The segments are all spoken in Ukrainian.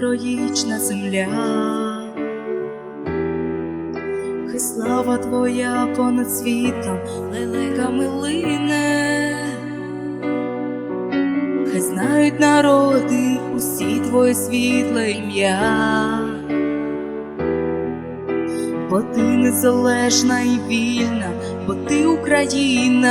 героїчна земля. Хай слава твоя понад світом лелеками лине, хай знають народи усі твоє світле ім'я, бо ти незалежна і вільна, бо ти Україна.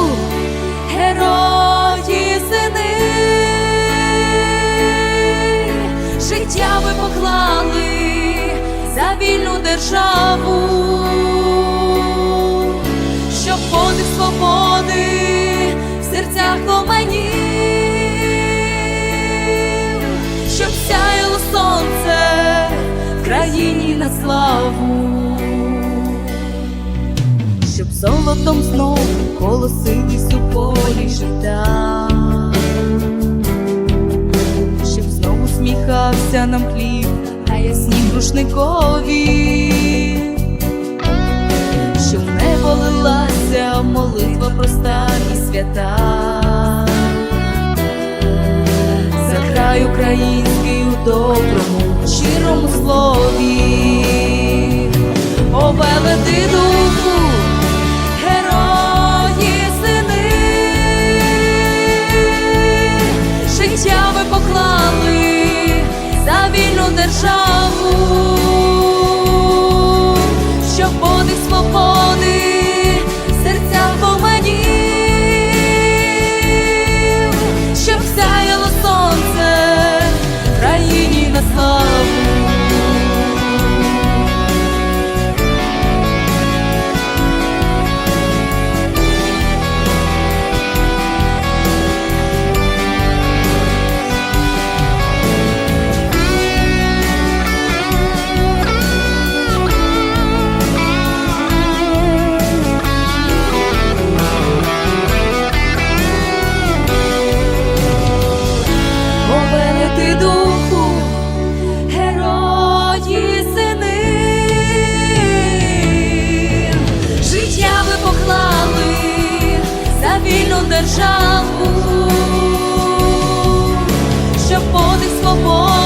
герої сини життя ви поклали за вільну державу, щоб подих свободи в серцях ломенів, щоб сяяло сонце в країні на славу, золотом знову колосились у яснім рушникові, щоб не лилася молитва проста і свята, за край український у доброму, щирому слові, О, велети Oh. державу, щоб подих свободи.